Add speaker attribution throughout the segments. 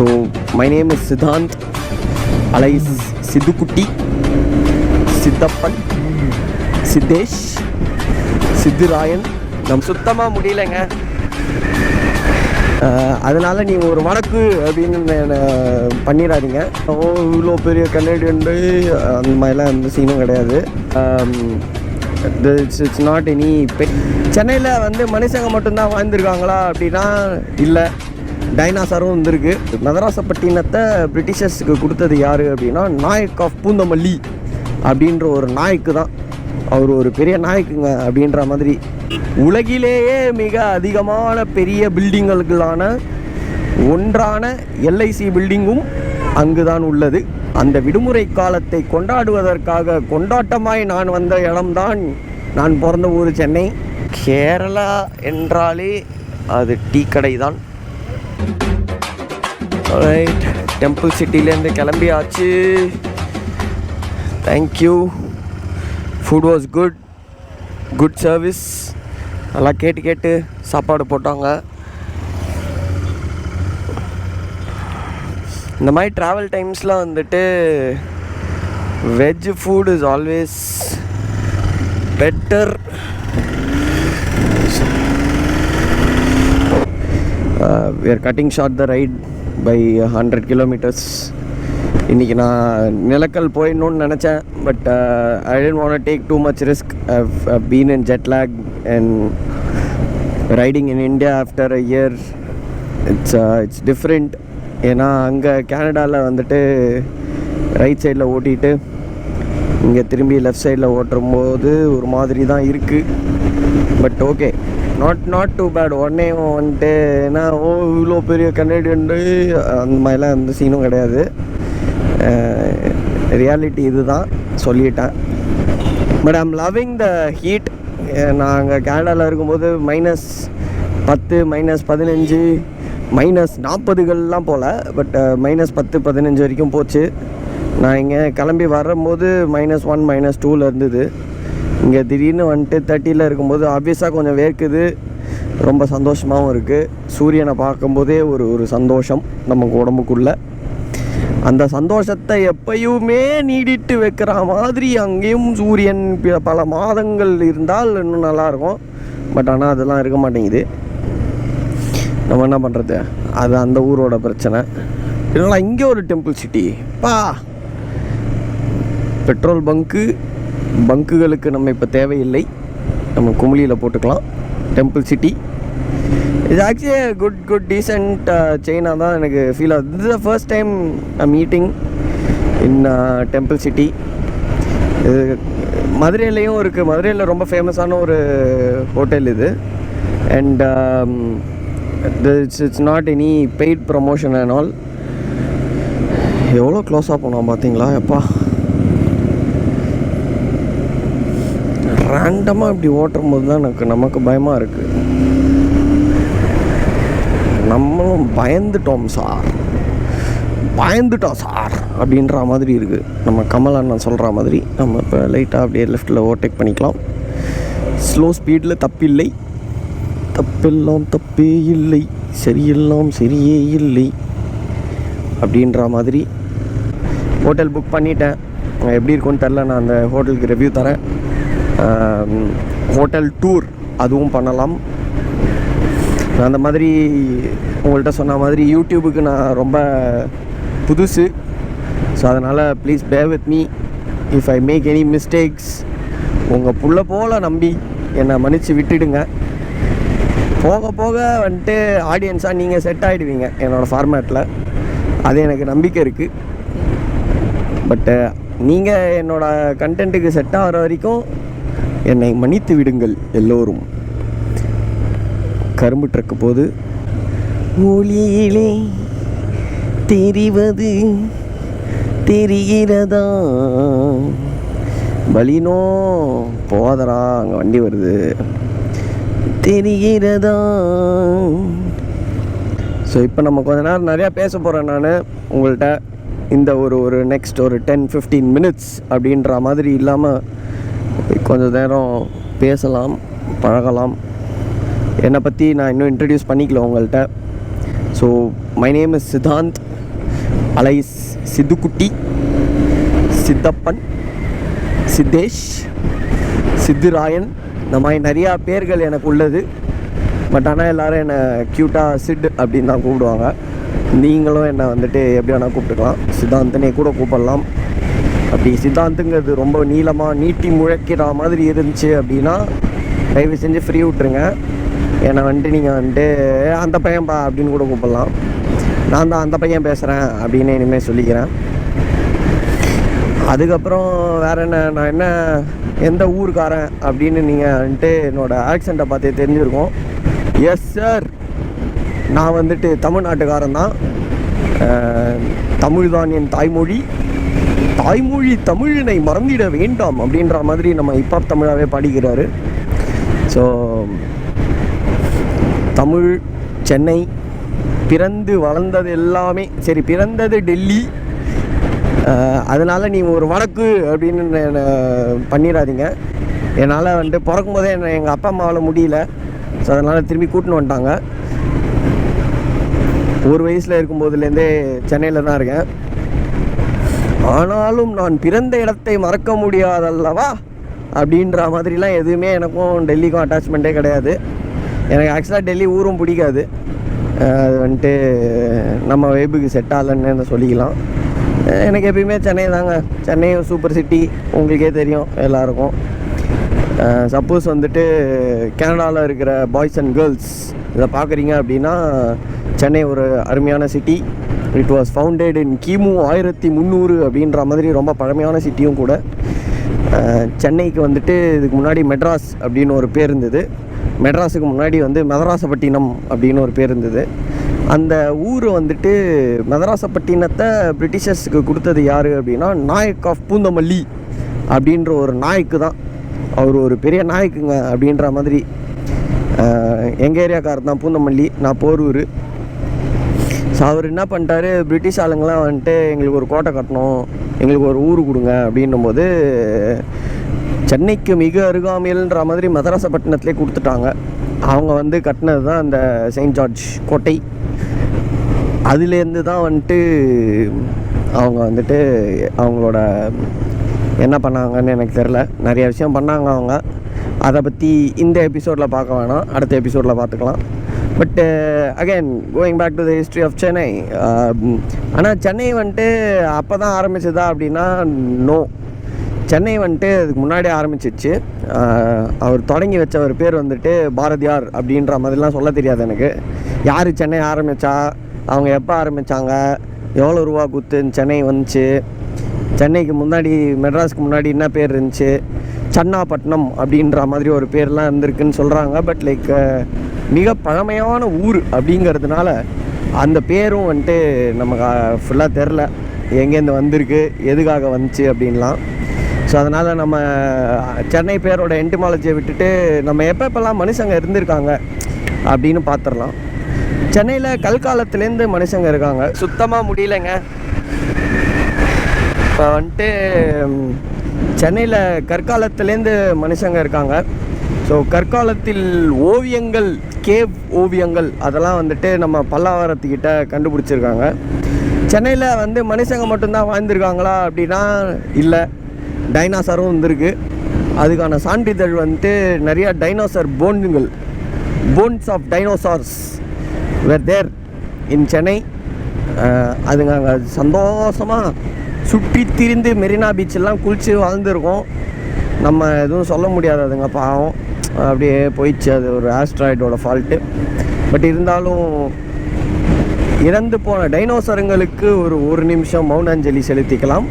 Speaker 1: So my name is Siddhant alias Sidhukutti Sithappan Siddhesh சித்துராயன் நம் சுத்தமாக முடியலைங்க. அதனால் நீ ஒரு வழக்கு அப்படின்னு என்ன பண்ணிடாதீங்க. ஓ இவ்வளோ பெரிய கனேடியன் அந்த மாதிரிலாம் எந்த சீனும் கிடையாது. இட்ஸ் இட்ஸ் நாட் எனி சென்னையில் வந்து மனுஷங்க மட்டும்தான் வாழ்ந்துருக்காங்களா அப்படின்னா இல்லை. டைனாசரும் வந்திருக்கு. மதராசப்பட்டினத்தை பிரிட்டிஷர்ஸுக்கு கொடுத்தது யார் அப்படின்னா நாயக் ஆஃப் பூந்தமல்லி அப்படின்ற ஒரு நாய்க்கு தான். அவர் ஒரு பெரிய நாயக்குங்க அப்படின்ற மாதிரி. உலகிலேயே மிக அதிகமான பெரிய பில்டிங்களுக்கான ஒன்றான எல்ஐசி பில்டிங்கும் அங்குதான் உள்ளது. அந்த விடுமுறை காலத்தை கொண்டாடுவதற்காக கொண்டாட்டமாய் நான் வந்த இடம்தான் நான் பிறந்த ஊர் சென்னை. கேரளா என்றாலே அது டீ கடை தான் ரைட் டெம்பிள் சிட்டிலேருந்து கிளம்பியாச்சு. Thank you food was good good service நல்லா கேட்டு கேட்டு சாப்பாடு போட்டாங்க. இந்த மாதிரி ட்ராவல் டைம்ஸில் வந்துட்டு veg food is always better we are cutting short the ride by hundred kilometres இன்றைக்கி நான் நிலக்கல் போயிடணும்னு நினச்சேன் but I didn't want take too much risk been in jet lag and riding in India after a year it's it's different ஏன்னா அங்கே கேனடாவில் வந்துட்டு right சைடில் ஓட்டிட்டு இங்கே திரும்பி லெஃப்ட் சைடில் ஓட்டும் போது ஒரு மாதிரி தான் இருக்குது but okay not not too bad உடனே வந்துட்டு ஏன்னா ஓ இவ்வளோ பெரிய கனேடியன் அந்த மாதிரிலாம் எந்த சீனும் கிடையாது. ரியாலிட்டி இதுதான். சொல்லிட்டேன். But I'm loving the heat நாங்கள் கேனடாவில் இருக்கும்போது மைனஸ் பத்து மைனஸ் பதினஞ்சு மைனஸ் நாற்பதுகள்லாம் போகல பட் மைனஸ் பத்து பதினஞ்சு வரைக்கும் போச்சு. நான் இங்கே கிளம்பி வரும்போது மைனஸ் ஒன் மைனஸ் டூவில் இருந்தது. இங்கே திடீர்னு வந்துட்டு தேர்ட்டியில் இருக்கும்போது ஆப்வியஸாக கொஞ்சம் வேர்க்குது. ரொம்ப சந்தோஷமாகவும் இருக்குது சூரியனை பார்க்கும்போதே ஒரு ஒரு சந்தோஷம் நமக்கு உடம்புக்குள்ளே. அந்த சந்தோஷத்தை எப்பயுமே நீடிட்டு வைக்கிற மாதிரி அங்கேயும் சூரியன் பல மாதங்கள் இருந்தால் இன்னும் நல்லாயிருக்கும் பட் ஆனால் அதெல்லாம் இருக்க மாட்டேங்குது. நம்ம என்ன பண்ணுறது அது அந்த ஊரோட பிரச்சனை. இதனால் இங்கே ஒரு டெம்பிள் சிட்டி பா! பெட்ரோல் பங்க்கு பங்குகளுக்கு நம்ம இப்போ தேவையில்லை. நம்ம குமுளியில் போட்டுக்கலாம். டெம்பிள் சிட்டி இது ஆக்சுவலி குட் குட் டீசெண்ட் செயினாக தான் எனக்கு ஃபீல் ஆகுது. Uh, இது first time meeting in temple city இது மதுரையிலையும் இருக்குது மதுரையில் ரொம்ப ஃபேமஸான ஒரு ஹோட்டல் இது. And it's it's not any paid promotion and all எவ்வளோ க்ளோஸாக போனோம் பார்த்தீங்களா எப்பா. ரேண்டமாக இப்படி ஓட்டும் போது தான் எனக்கு நமக்கு பயமாக இருக்குது நம்மளும் பயந்துட்டோம் சார். பயந்துட்டோம் சார் அப்படின்ற மாதிரி இருக்குது நம்ம கமல் அண்ணன் சொல்கிற மாதிரி நம்ம இப்போ லைட்டாக அப்படியே லெஃப்ட்டில் ஓவர்டேக் பண்ணிக்கலாம். ஸ்லோ ஸ்பீடில் தப்பில்லை. தப்பெல்லாம் தப்பே இல்லை. சரியெல்லாம் சரியே இல்லை. அப்படின்ற மாதிரி. ஹோட்டல் புக் பண்ணிட்டேன். எப்படி இருக்கும்னு தெரில நான் அந்த ஹோட்டலுக்கு ரிவ்யூ தரேன். ஹோட்டல் டூர் அதுவும் பண்ணலாம். அந்த மாதிரி உங்கள்கிட்ட சொன்ன மாதிரி யூடியூபுக்கு நான் ரொம்ப புதுசு. ஸோ அதனால் please bear with me if I make any mistakes உங்கள் புள்ள போல் நம்பி என்னை மன்னித்து விட்டுடுங்க. போக போக வந்துட்டு ஆடியன்ஸாக நீங்கள் செட் ஆகிடுவீங்க என்னோடய ஃபார்மேட்டில் அது எனக்கு நம்பிக்கை இருக்குது பட்டு நீங்கள் என்னோடய கண்டென்ட்டுக்கு செட் ஆகிற வரைக்கும் என்னை மன்னித்து விடுங்கள் எல்லோரும். கரும்பு ட்ரக்கு போது ஒளியிலே தெரிவது தெரிகிறதா? பலினோ போதரா அங்கே வண்டி வருது. தெரிகிறதா? ஸோ இப்போ நம்ம கொஞ்ச நேரம் நிறையா பேச போகிறேன் நான். உங்கள்கிட்ட இந்த ஒரு ஒரு நெக்ஸ்ட் ஒரு டென் ஃபிஃப்டீன் மினிட்ஸ் அப்படின்ற மாதிரி இல்லாமல் கொஞ்சம் நேரம் பேசலாம் பழகலாம். என்னை பற்றி நான் இன்னும் இன்ட்ரடியூஸ் பண்ணிக்கல உங்கள்கிட்ட so my name is Siddhanth alias சித்துக்குட்டி சித்தப்பன் Siddhesh சித்துராயன் இந்த மாதிரி நிறையா பேர்கள் எனக்கு உள்ளது. பட் ஆனால் எல்லோரும் என்னை க்யூட்டாக சிட் அப்படின்னு தான் கூப்பிடுவாங்க. நீங்களும் என்னை வந்துட்டு எப்படி வேணால் கூப்பிட்டுக்கலாம். சித்தாந்தனே கூட கூப்பிடலாம். அப்படி சித்தாந்துங்கிறது ரொம்ப நீளமாக நீட்டி முழக்கிற மாதிரி இருந்துச்சு அப்படின்னா தயவு செஞ்சு ஃப்ரீ விட்ருங்க என்னை வந்துட்டு நீங்கள் வந்துட்டு அந்த பையன்பா அப்படின்னு கூட கூப்பிடலாம். நான் தான் அந்த பையன் பேசுகிறேன் அப்படின்னு இனிமேல் சொல்லிக்கிறேன். அதுக்கப்புறம் வேறு என்ன நான் என்ன எந்த ஊருக்காரன் அப்படின்னு நீங்கள் வந்துட்டு என்னோடய ஆக்சண்ட்டை பார்த்தே தெரிஞ்சிருக்கோம். எஸ் சார் நான் வந்துட்டு தமிழ்நாட்டுக்காரன் தான். தமிழ் தான் என் தாய்மொழி. தாய்மொழி தமிழினை மறந்திட வேண்டாம் அப்படின்ற மாதிரி நம்ம இப்பாப் தமிழாகவே பாடிக்கிறாரு. ஸோ தமிழ் சென்னை பிறந்து வளர்ந்தது எல்லாமே சரி பிறந்தது டெல்லி. அதனால் நீ ஒரு வழக்கு அப்படின்னு பண்ணிடாதீங்க. என்னால் வந்துட்டு பிறக்கும் போதே என்னை எங்கள் அப்பா அம்மாவால் முடியல. ஸோ அதனால் திரும்பி கூட்டின்னு வந்துட்டாங்க. ஒரு வயசில் இருக்கும்போதுலேருந்தே சென்னையில் தான் இருக்கேன். ஆனாலும் நான் பிறந்த இடத்தை மறக்க முடியாதல்லவா? அப்படின்ற மாதிரிலாம் எதுவுமே எனக்கும் டெல்லிக்கும் அட்டாச்மெண்ட்டே கிடையாது. எனக்கு ஆக்சுவலாக டெல்லி ஊரும் பிடிக்காது. அது வந்துட்டு நம்ம வைபுக்கு செட் ஆகலன்னு சொல்லிக்கலாம். எனக்கு எப்பயுமே சென்னை தாங்க. சென்னை சூப்பர் சிட்டி உங்களுக்கே தெரியும் எல்லாருக்கும். சப்போஸ் வந்துட்டு கனடாவில் இருக்கிற பாய்ஸ் அண்ட் கேர்ள்ஸ் இதை பார்க்குறீங்க அப்படின்னா சென்னை ஒரு அருமையான city it was founded in கிமு ஆயிரத்தி முந்நூறு அப்படின்ற மாதிரி ரொம்ப பழமையான சிட்டியும் கூட. சென்னைக்கு வந்துட்டு இதுக்கு முன்னாடி மெட்ராஸ் அப்படின்னு ஒரு பேர் இருந்தது. மெட்ராஸுக்கு முன்னாடி வந்து மெதராசப்பட்டினம் அப்படின்னு ஒரு பேர் இருந்தது. அந்த ஊர் வந்துட்டு மெதராசப்பட்டினத்தை பிரிட்டிஷர்ஸுக்கு கொடுத்தது யார் அப்படின்னா நாயக் ஆஃப் பூந்தமல்லி அப்படின்ற ஒரு நாய்க்கு தான். அவர் ஒரு பெரிய நாயக்குங்க அப்படின்ற மாதிரி. எங்கள் ஏரியாக்காரர் தான் பூந்தமல்லி. நான் போரூர். ஸோ அவர் என்ன பண்ணிட்டாரு? பிரிட்டிஷ் ஆளுங்கெலாம் வந்துட்டு எங்களுக்கு ஒரு கோட்டை கட்டணும் எங்களுக்கு ஒரு ஊர் கொடுங்க அப்படின்னும் போது சென்னைக்கு மிக அருகாமையில்ன்ற மாதிரி மதராசப்பட்டினத்திலே கொடுத்துட்டாங்க. அவங்க வந்து கட்டினது தான் அந்த செயின்ட் ஜார்ஜ் கோட்டை. அதுலேருந்து தான் வந்துட்டு அவங்க வந்துட்டு அவங்களோட என்ன பண்ணாங்கன்னு எனக்கு தெரில நிறைய விஷயம் பண்ணாங்க அவங்க. அதை பற்றி இந்த எபிசோடில் பார்க்க வேணாம். அடுத்த எபிசோடில் பார்த்துக்கலாம். But again going back to the history of Chennai ஆனால் சென்னை வந்துட்டு அப்போ தான் ஆரம்பிச்சதா அப்படின்னா நோ சென்னை வந்துட்டு அதுக்கு முன்னாடி ஆரம்பிச்சிச்சு. அவர் தொடங்கி வச்சவர் பேர் வந்துட்டு பாரதியார் அப்படின்ற மாதிரிலாம் சொல்ல தெரியாது எனக்கு. யார் சென்னை ஆரம்பித்தா அவங்க எப்போ ஆரம்பித்தாங்க எவ்வளோ ரூபா குத்து சென்னை வந்துச்சு. சென்னைக்கு முன்னாடி மெட்ராஸ்க்கு முன்னாடி என்ன பேர் இருந்துச்சு? சன்னாப்பட்டினம் அப்படின்ற மாதிரி ஒரு பேர்லாம் இருந்திருக்குன்னு சொல்கிறாங்க பட் லைக் மிக பழமையான ஊர் அப்படிங்கிறதுனால அந்த பேரும் வந்துட்டு நமக்கு ஃபுல்லாக தெரில. எங்கேருந்து வந்திருக்கு எதுக்காக வந்துச்சு அப்படின்லாம். ஸோ அதனால் நம்ம சென்னை பேரோட என்டிமாலஜியை விட்டுட்டு நம்ம எப்போ எப்போல்லாம் மனுஷங்க இருந்திருக்காங்க அப்படின்னு பார்த்துடலாம் சென்னையில் கல்காலத்துலேருந்து மனுஷங்க இருக்காங்க. சுத்தமாக முடியலைங்க. இப்போ வந்துட்டு சென்னையில் கற்காலத்துலேருந்து மனுஷங்க இருக்காங்க. ஸோ கற்காலத்தில் ஓவியங்கள் கேவ் ஓவியங்கள் அதெல்லாம் வந்துட்டு நம்ம பல்லாவரத்துக்கிட்ட கண்டுபிடிச்சிருக்காங்க. சென்னையில் வந்து மனுஷங்க மட்டும்தான் வாழ்ந்திருக்காங்களா அப்படின்னா இல்லை. டைனாசரும் வந்திருக்கு. அதுக்கான சான்றிதழ் வந்துட்டு நிறைய டைனோசர் போன்கள் bones of dinosaurs were there in Chennai. அதுங்க அங்கே சந்தோஷமாக சுற்றி திரிந்து மெரினா பீச்செல்லாம் குளித்து வாழ்ந்துருக்கோம். நம்ம எதுவும் சொல்ல முடியாது அதுங்க பாவம். அப்படியே போயிடுச்சு அது ஒரு ஆஸ்ட்ராய்டோட ஃபால்ட்டு பட் இருந்தாலும் இறந்து போன டைனோசருங்களுக்கு ஒரு ஒரு நிமிஷம் மௌன அஞ்சலி செலுத்திக்கலாம்.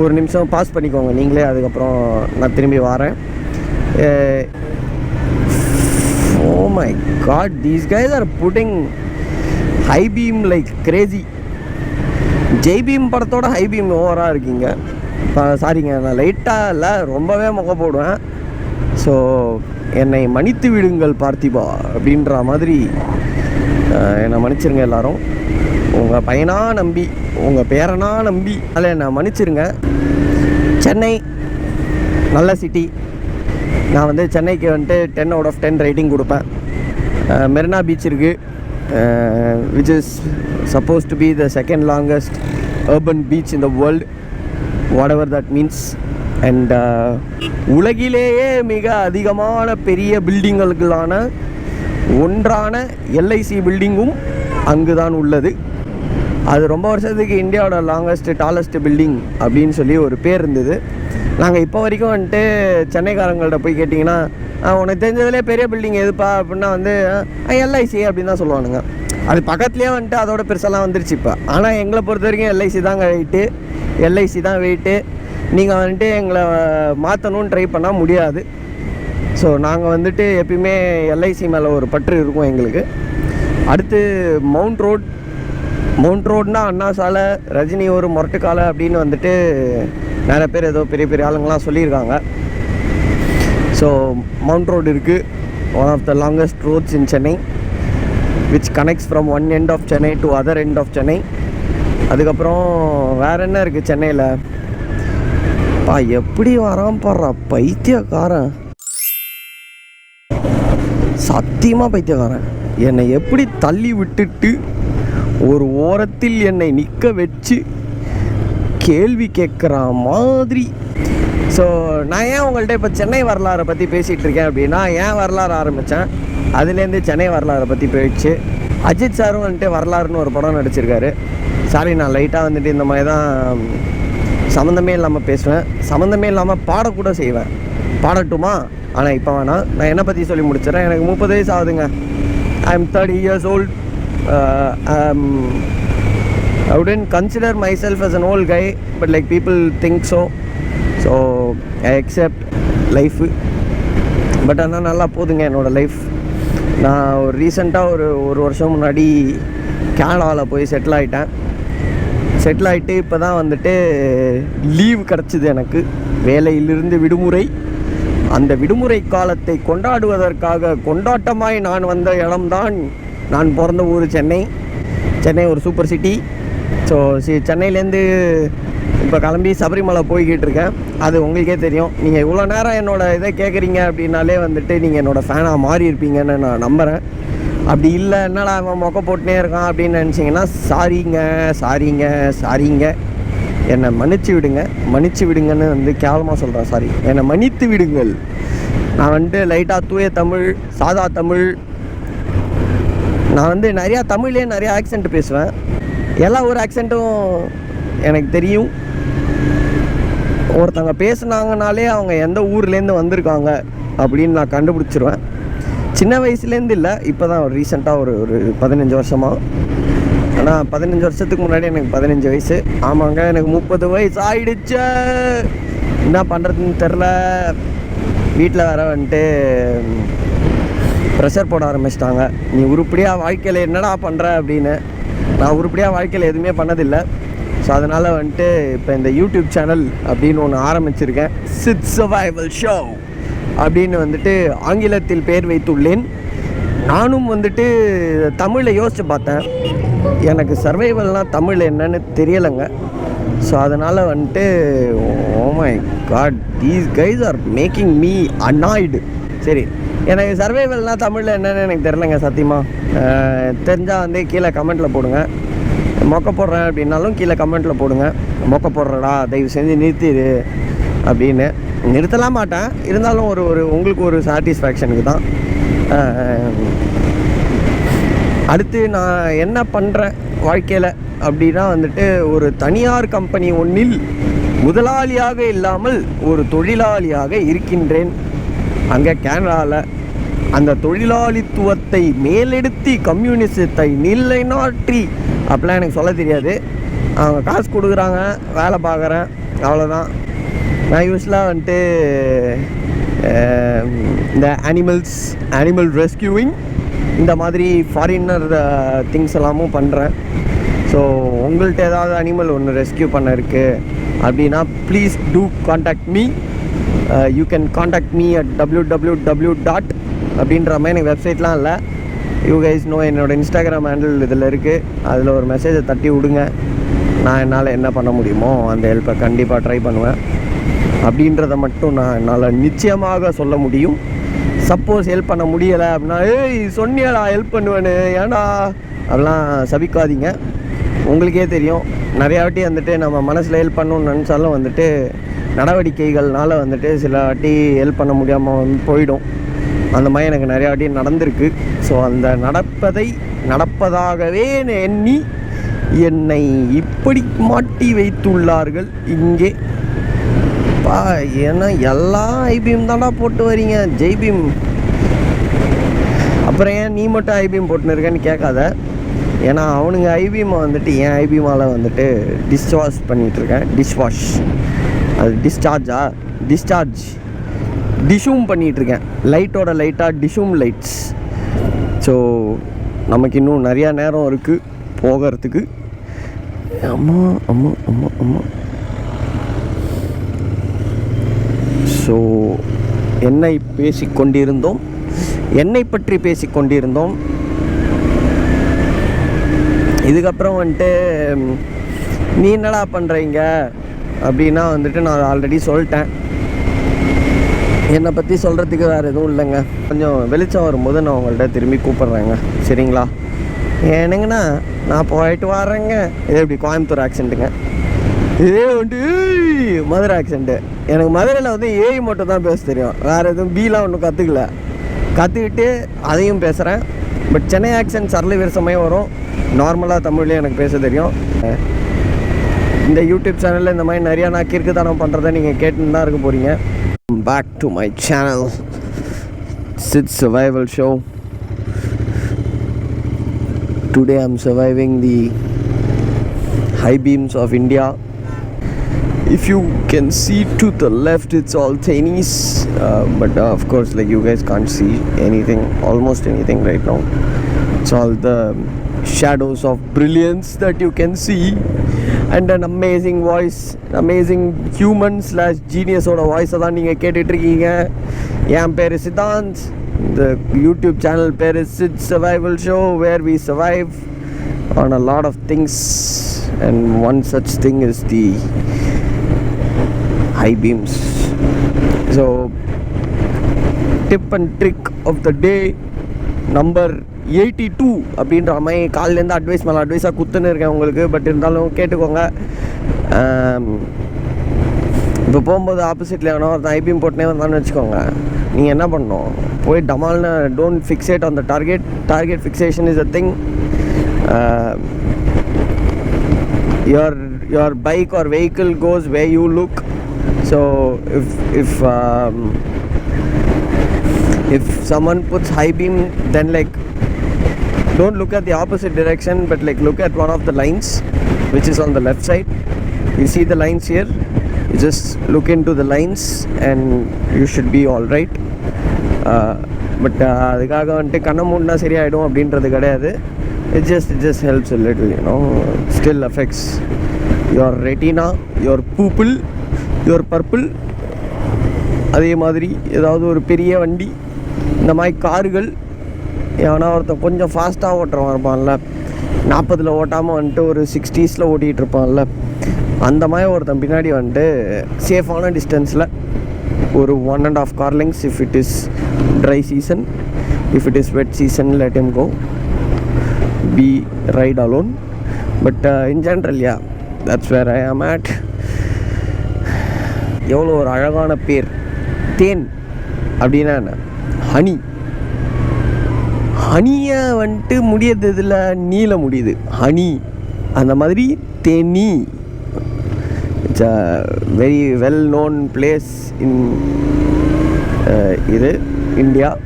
Speaker 1: ஒரு நிமிஷம் பாஸ் பண்ணிக்கோங்க. நீங்களே அதுக்கப்புறம் நான் திரும்பி வரேன். ஓ my God these guys are putting high beam like crazy Jai Bhim படத்தோட ஹை பீம் ஓவராக இருக்கீங்க. சாரிங்க நான் லைட்டாக இல்லை ரொம்பவே முக போடுவேன். ஸோ என்னை மன்னித்து விடுங்கள் பார்த்திபா அப்படின்ற மாதிரி என்னை மன்னிச்சிருங்க எல்லாரும். உங்கள் பையனாக நம்பி உங்கள் பேரனா நம்பி அதில் என்னை மன்னிச்சிருங்க. சென்னை நல்ல சிட்டி நான் வந்து சென்னைக்கு வந்துட்டு ten out of ten rating கொடுப்பேன். மெரினா பீச் இருக்குது which is suppose to be the second longest urban beach in the world whatever that means and uh, உலகிலேயே மிக அதிகமான பெரிய பில்டிங்களுக்கான ஒன்றான எல்ஐசி பில்டிங்கும் அங்கு தான் உள்ளது. அது ரொம்ப வருஷத்துக்கு இந்தியாவோட லாங்கஸ்ட் டாலஸ்ட் பில்டிங் அப்படின்னு சொல்லி ஒரு பேர் இருந்தது. நாங்கள் இப்போ வரைக்கும் வந்துட்டு சென்னைக்காரங்கள்ட்ட போய் கேட்டிங்கன்னா உனக்கு தெரிஞ்சதுலே பெரிய பில்டிங் எதுப்பா? அப்படின்னா வந்து எல்ஐசி அப்படின்னு தான் சொல்லுவானுங்க. அது பக்கத்துலேயே வந்துட்டு அதோட பெருசெல்லாம் வந்துருச்சு இப்போ. ஆனால் எங்களை பொறுத்த வரைக்கும் எல்ஐசி தாங்க வெயிட்டு எல்ஐசி தான் வெயிட்டு நீங்கள் வந்துட்டு எங்களை மாற்றணும்னு ட்ரை பண்ணால் முடியாது. ஸோ நாங்கள் வந்துட்டு எப்பயுமே எல்ஐசி மேலே ஒரு பற்று இருக்கும் எங்களுக்கு. அடுத்து மவுண்ட் ரோட் மவுண்ட் ரோட்னா அண்ணா சாலை ரஜினி ஒரு முரட்டுக்காலை அப்படின்னு வந்துட்டு நிறைய பேர் ஏதோ பெரிய பெரிய ஆளுங்களாம் சொல்லியிருக்காங்க. ஸோ மவுண்ட் ரோடு இருக்குது one of the longest roads in Chennai which connects from one end of Chennai to other end of Chennai அதுக்கப்புறம் வேற என்ன இருக்குது சென்னையில்? அப்பா எப்படி வரான் பாடுறா பைத்தியக்காரன். சத்தியமாக பைத்தியக்காரன். என்னை எப்படி தள்ளி விட்டுட்டு ஒரு ஓரத்தில் என்னை நிற்க வச்சு கேள்வி கேட்குற மாதிரி. ஸோ நான் ஏன் உங்கள்கிட்ட இப்போ சென்னை வரலாறை பற்றி பேசிகிட்டு இருக்கேன் அப்படின்னா ஏன் வரலாறு ஆரம்பித்தேன் அதுலேருந்து சென்னை வரலாறை பற்றி போயிடுச்சு. அஜித் சாரும் வந்துட்டு வரலாறுன்னு ஒரு படம் நடிச்சிருக்காரு. சாரி நான் லைட்டாக வந்துட்டு இந்த மாதிரி தான் சம்மந்தமே இல்லாமல் பேசுவேன். சம்மந்தமே இல்லாமல் பாடக்கூட செய்வேன். பாடட்டுமா? ஆனால் இப்போ வேணாம். நான் என்னை பற்றி சொல்லி முடிச்சிடறேன். எனக்கு முப்பது வயசு ஆகுதுங்க. I am thirty years old I don't consider myself as an old guy but like people think so so I accept life but ஆனால் நல்லா போதுங்க என்னோடய லைஃப் நான் ஒரு ரீசெண்டாக ஒரு ஒரு வருஷம் முன்னாடி கேனடாவில் போய் செட்டில் ஆகிட்டேன் செட்டில் ஆகிட்டு இப்போ தான் வந்துட்டு லீவ் கிடச்சிது எனக்கு. வேலையிலிருந்து விடுமுறை. அந்த விடுமுறை காலத்தை கொண்டாடுவதற்காக கொண்டாட்டமாய் நான் வந்த இடம்தான் நான் பிறந்த ஊர் சென்னை. சென்னை ஒரு சூப்பர் சிட்டி ஸோ சி சென்னையிலேருந்து இப்போ கிளம்பி சபரிமலை போய்கிட்டு இருக்கேன். அது உங்களுக்கே தெரியும். நீங்கள் இவ்வளோ நேரம் என்னோடய இதை கேட்குறீங்க அப்படின்னாலே வந்துட்டு நீங்கள் என்னோடய ஃபேனாக மாறி இருப்பீங்கன்னு நான் நம்புகிறேன் அப்படி இல்லை என்னடா அவன் மொக்க போட்டுனே இருக்கான் அப்படின்னு நினச்சிங்கன்னா சாரிங்க சாரிங்க சாரிங்க. என்னை மன்னிச்சு விடுங்க மன்னிச்சு விடுங்கன்னு வந்து கேவலமாக சொல்கிறேன் சாரி என்னை மன்னித்து விடுங்கள். நான் வந்துட்டு லைட்டாக தூய தமிழ் சாதா தமிழ். நான் வந்து நிறையா தமிழ்லேயே நிறையா ஆக்சென்ட் பேசுவேன். எல்லா ஒரு ஆக்சென்ட்டும் எனக்கு தெரியும். ஒருத்தவங்க பேசுனாங்கனாலே அவங்க எந்த ஊர்லேருந்து வந்திருக்காங்க அப்படின்னு நான் கண்டுபிடிச்சிருவேன். சின்ன வயசுலேருந்து இல்லை இப்போ தான் ஒரு ரீசெண்டாக ஒரு ஒரு பதினஞ்சு வருஷமாக ஆனால் பதினஞ்சு வருஷத்துக்கு முன்னாடி எனக்கு பதினஞ்சு வயசு. ஆமாங்க எனக்கு முப்பது வயசு ஆயிடுச்சு. என்ன பண்ணுறதுன்னு தெரில வீட்டில் வர வந்துட்டு ப்ரெஷர் போட ஆரம்பிச்சிட்டாங்க. நீ உருப்படியாக வாழ்க்கையில் என்னடா பண்ணுற அப்படின்னு. நான் உருப்படியாக வாழ்க்கையில் எதுவுமே பண்ணதில்லை. ஸோ அதனால் வந்துட்டு இப்போ இந்த யூடியூப் சேனல் அப்படின்னு ஒன்று ஆரம்பிச்சிருக்கேன். சிட் சர்வைவல் ஷோ அப்படின்னு வந்துட்டு ஆங்கிலத்தில் பெயர் வைத்துள்ளேன். நானும் வந்துட்டு தமிழில் யோசித்து பார்த்தேன். எனக்கு சர்வைவல்னால் தமிழ் என்னன்னு தெரியலைங்க. ஸோ அதனால் வந்துட்டு ஓ my God these guys are making me annoyed சரி எனக்கு சர்வைவல்னால் தமிழில் என்னென்னு எனக்கு தெரிலங்க சத்தியமாக தெரிஞ்சால் வந்து கீழே கமெண்ட்டில் போடுங்க. மொக்க போடுறேன் அப்படின்னாலும் கீழே கமெண்ட்டில் போடுங்க. மொக்க போடுறடா தயவு செஞ்சு நிறுத்திடு அப்படின்னு. நிறுத்தலாம் மாட்டேன். இருந்தாலும் ஒரு ஒரு உங்களுக்கு ஒரு சாட்டிஸ்ஃபேக்ஷனுக்கு தான். அடுத்து நான் என்ன பண்ணுறேன் வாழ்க்கையில் அப்படின்னா வந்துட்டு ஒரு தனியார் கம்பெனி ஒன்றில் முதலாளியாக இல்லாமல் ஒரு தொழிலாளியாக இருக்கின்றேன். அங்கே கேனடாவில் அந்த தொழிலாளித்துவத்தை மேலெடுத்தி கம்யூனிசத்தை நிலைநாட்டி அப்படிலாம் எனக்கு சொல்ல தெரியாது. அவங்க காசு கொடுக்குறாங்க வேலை பார்க்குறேன் அவ்வளோதான் நான் யூஸ்வலாக வந்துட்டு இந்த அனிமல்ஸ் அனிமல் ரெஸ்கியூவிங் இந்த மாதிரி ஃபாரினர் திங்ஸ் எல்லாமும் பண்ணுறேன் ஸோ உங்கள்கிட்ட ஏதாவது அனிமல் ஒன்று ரெஸ்கியூ பண்ண இருக்குது அப்படின்னா please do contact me you can contact me at W W W dot அப்படின்ற மாதிரி எனக்கு வெப்சைட்லாம் இல்லை. யூ கைஸ் நோ என்னோடய இன்ஸ்டாகிராம் ஹேண்டில் இதில் இருக்குது அதில் ஒரு மெசேஜை தட்டி விடுங்க. நான் என்னால் என்ன பண்ண முடியுமோ அந்த ஹெல்ப்பை கண்டிப்பாக ட்ரை பண்ணுவேன். அப்படின்றத மட்டும் நான் என்னால் நிச்சயமாக சொல்ல முடியும். சப்போஸ் ஹெல்ப் பண்ண முடியலை அப்படின்னா ஏய் சொன்னியடா ஹெல்ப் பண்ணுவேன்னு. ஏன்டா? அதெல்லாம் சபிக்காதீங்க. உங்களுக்கே தெரியும். நிறையா வாட்டி வந்துட்டு நம்ம மனசில் ஹெல்ப் பண்ணணும்னு நினச்சாலும் வந்துட்டு நடவடிக்கைகள்னால் வந்துட்டு சில வாட்டி ஹெல்ப் பண்ண முடியாமல் வந்து போயிடும். அந்த மாதிரி எனக்கு நிறையா வாட்டி நடந்திருக்கு. ஸோ அந்த நடப்பதை நடப்பதாகவே எண்ணி என்னை இப்படி மாட்டி வைத்துள்ளார்கள் இங்கே. ஏன்னா எல்லா ஐபிஎம் தான்டா போட்டு வரீங்க. ஜெய்பீம் அப்புறம் ஏன் நீ மட்டும் ஐபிஎம் போட்டுன்னு இருக்கேன்னு கேட்காத. ஏன்னா அவனுங்க ஐபிஎம்மை வந்துட்டு என் ஐபிஎம்மால் வந்துட்டு டிஷ்வாஷ் பண்ணிகிட்ருக்கேன் டிஷ்வாஷ் அது டிஸ்சார்ஜா டிஸ்சார்ஜ் டிஷூம் பண்ணிகிட்ருக்கேன் லைட்டோட லைட்டாக டிஷூம் லைட்ஸ் ஸோ நமக்கு இன்னும் நிறையா நேரம் இருக்குது போகிறதுக்கு. அம்மா அம்மா அம்மா அம்மா. ஸோ என்னை பேசிக்கொண்டிருந்தோம். என்னை பற்றி பேசிக்கொண்டிருந்தோம். இதுக்கப்புறம் வந்துட்டு நீ என்னடா பண்ணுறீங்க அப்படின்னா வந்துட்டு நான் ஆல்ரெடி சொல்லிட்டேன். என்னை பற்றி சொல்கிறதுக்கு வேறு எதுவும் இல்லைங்க. கொஞ்சம் வெளிச்சம் வரும்போது நான் உங்கள்கிட்ட திரும்பி கூப்பிட்றேங்க. சரிங்களா? ஏனுங்கண்ணா நான் போயிட்டு வரேங்க இது எப்படி கோயம்புத்தூர் ஆக்சிடென்ட்டுங்க இதே வந்து மதுரை ஆக்சென்ட்டு எனக்கு மதுரையில் வந்து ஏய் மட்டும் தான் பேச தெரியும். வேறு எதுவும் பீலாம் ஒன்றும் கற்றுக்கல கற்றுக்கிட்டு அதையும் பேசுகிறேன் பட் சென்னை ஆக்சென்ட் சரள விரசமையும் வரும். நார்மலாக தமிழ்லேயும் எனக்கு பேச தெரியும். இந்த யூடியூப் சேனலில் இந்த மாதிரி நிறையா நான் கிறுக்குத்தனம் பண்ணுறதை நீங்கள் கேட்டுன்னு தான் இருக்க போகிறீங்க back to my channel Sid survival show today I'm surviving the high beams of India If you can see to the left, it's all Chinese, uh, but uh, of course, like you guys can't see anything, almost anything right now. It's all the shadows of brilliance that you can see, and an amazing voice, amazing human slash genius ஓட வாய்ஸை தான் நீங்கள் கேட்டுட்ருக்கீங்க என் பேர் சித்தாந்த் இந்த YouTube channel பேர் Sid survival show where we survive on a lot of things and one such thing is the high beams. So tip and trick of the day number 82 அப்படின்ற மாதிரி காலிலேருந்து அட்வைஸ் மேலே அட்வைஸாக குத்துன்னு இருக்கேன் உங்களுக்கு. பட் இருந்தாலும் கேட்டுக்கோங்க. இப்போ போகும்போது ஆப்போசிட்டில் எவனோ ஒருத்தன் ஐபிஎம் போட்டுனே வந்தான்னு வச்சுக்கோங்க. நீங்கள் என்ன பண்ணணும்? போய் டமால்னு don't fixate on the target target fixation is a thing uh, your your bike or vehicle goes where you look. so if if um, if someone puts high beam then like don't look at the opposite direction but like look at one of the lines which is on the left side you see the lines here you just look into the lines and you should be all right but அதுக்காக வந்துட்டு கண்ணை மூடினா சரியாயிடும் அப்படின்றது கிடையாது it just it just helps little you know still affects your retina your pupil your pupil அதே மாதிரி ஏதாவது ஒரு பெரிய வண்டி இந்த மாதிரி கார்கள் ஏன்னா ஒருத்தன் கொஞ்சம் ஃபாஸ்ட்டாக ஓட்டுறவன் இருப்பான்ல நாற்பதில் ஓட்டாமல் வந்துட்டு ஒரு சிக்ஸ்டீஸில் ஓட்டிகிட்டு இருப்பான்ல அந்த மாதிரி ஒருத்தன் பின்னாடி வந்துட்டு சேஃபான டிஸ்டன்ஸில் ஒரு one and half car lengths if it is dry season if it is wet season let em go be right alone but in general yeah that's where I am at. எவ்வளோ ஒரு அழகான பேர். தேன் அப்படின்னா என்ன ஹனி. ஹனியை வந்துட்டு முடியறது இதில் நீல முடியுது. ஹனி. அந்த மாதிரி Theni. It's a very well known place in இது இந்தியா.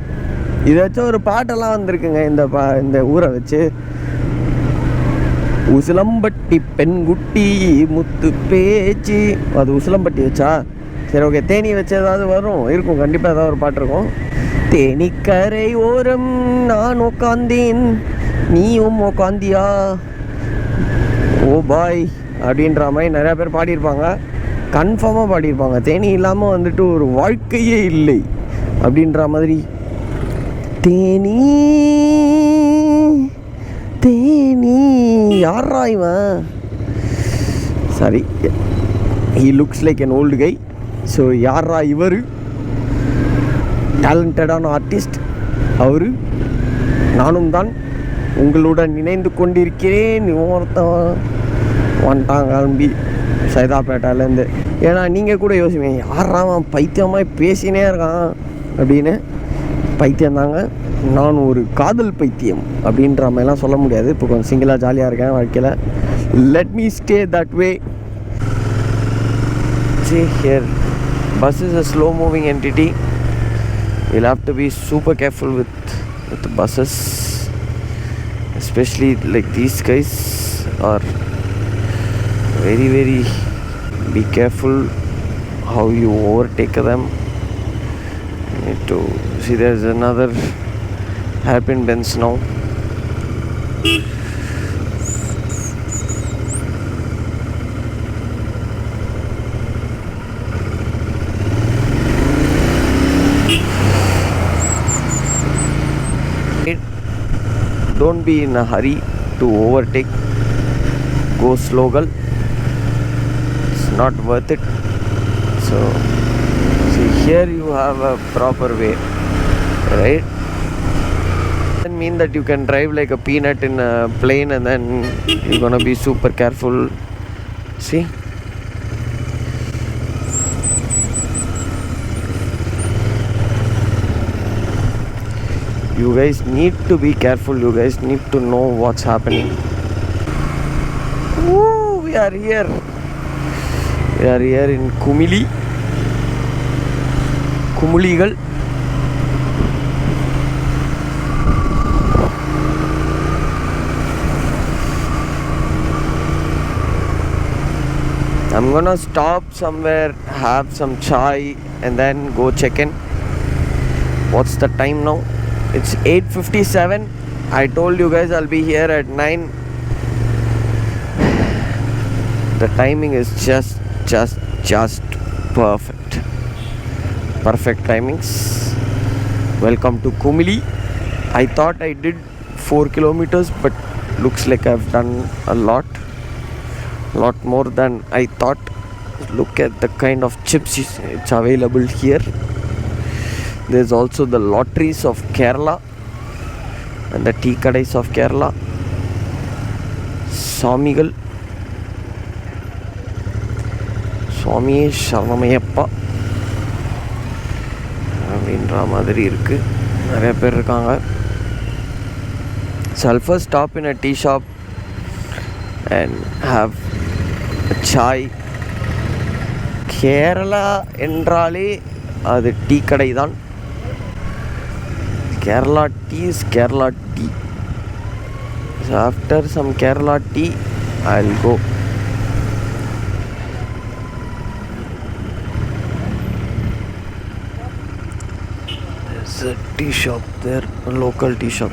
Speaker 1: இதை வச்சு ஒரு பாட்டெல்லாம் வந்திருக்குங்க. இந்த பா இந்த ஊரை வச்சு. உசிலம்பட்டி பெண்குட்டி முத்து பேச்சு. அது உசிலம்பட்டி வச்சா? சரி ஓகே தேனி வச்சு ஏதாவது வரும். இருக்கும். கண்டிப்பாக ஏதாவது ஒரு பாட்டு இருக்கும். தேனிக்கரை ஓரம் நான் உக்காந்தேன். நீயும் உக்காந்தியா? ஓ பாய். அப்படின்ற மாதிரி நிறையா பேர் பாடியிருப்பாங்க. கன்ஃபார்மாக பாடியிருப்பாங்க. தேனி இல்லாமல் வந்துட்டு ஒரு வாழ்க்கையே இல்லை. அப்படின்ற மாதிரி. தேனி தேனி யாரா இவன்? Sorry he looks like an old guy so யாரா இவர்? டேலண்டடான ஆர்டிஸ்ட் அவர். நானும் தான். உங்களுடன் இணைந்து கொண்டிருக்கிறேன் ஒருத்தன் வந்துட்டான் கிளம்பி. சைதாப்பேட்டாலேருந்து ஏன்னா நீங்கள் கூட யோசிப்பீங்க யாரா அவன் பைத்தியமாக பேசினே இருக்கான். அப்படின்னு. பைத்தியம் தாங்க நான் ஒரு காதல் பைத்தியம் அப்படின்ற மாதிரிலாம் சொல்ல முடியாது இப்போ கொஞ்சம் சிங்கிளாக ஜாலியாக இருக்கேன் வாழ்க்கையில் let me stay that way see here bus is a slow moving entity you'll have to be super careful with with the buses especially like these guys are very very be careful how you overtake them you need to see there's another hairpin bends now it don't be in a hurry to overtake. Go slow girl it's not worth it. So see here you have a proper way right? Doesn't mean that you can drive like a peanut in a plane and then you're gonna be super careful. See? You guys need to be careful. You guys need to know what's happening. Woo, we are here. We are here in kumili. Kumuligal i'm gonna stop somewhere have some chai and then go check in. What's the time now? It's 8:57 i told you guys i'll be here at 9 the timing is just just just perfect. Perfect timings. Welcome to kumili. I thought i did 4 kilometers but looks like i've done a lot lot more than i thought look at the kind of chips is- it's available here there's also the lotteries of Kerala and the tea kadais of Kerala. சாமிகள் சுவாமியே சரணமையப்பா அப்படின்ற மாதிரி இருக்குது நிறைய பேர் இருக்காங்க sulphur stop in a tea shop and have Sai Kerala என்றாலே அது டீ கடை தான் Kerala tea is Kerala tea. So after some Kerala tea, I'll go. There's a tea shop there, a local tea shop.